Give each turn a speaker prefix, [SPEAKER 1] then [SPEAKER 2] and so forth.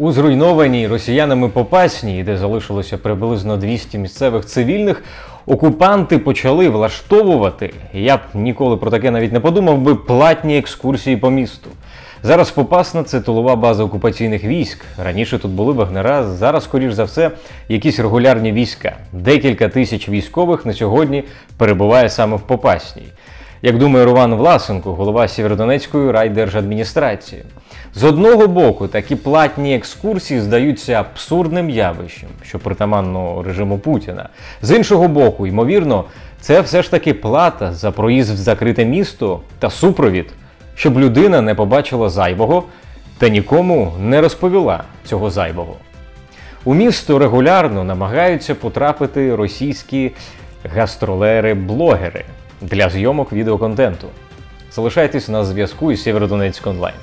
[SPEAKER 1] У зруйнованій росіянами Попасній, де залишилося приблизно 200 місцевих цивільних, окупанти почали влаштовувати. Я б ніколи про таке навіть не подумав би платні екскурсії по місту. Зараз Попасна це тилова база окупаційних військ. Раніше тут були вагнера, зараз, скоріш за все, якісь регулярні війська. Декілька тисяч військових на сьогодні перебуває саме в Попасній. Як думає Роман Власенко, голова Сєвєродонецької райдержадміністрації. З одного боку, такі платні екскурсії здаються абсурдним явищем, що притаманно режиму Путіна. З іншого боку, ймовірно, це все ж таки плата за проїзд в закрите місто та супровід, щоб людина не побачила зайвого та нікому не розповіла цього зайвого. У місто регулярно намагаються потрапити російські гастролери-блогери для зйомок відеоконтенту. Залишайтесь на зв'язку із Сєвєродонецьк онлайн.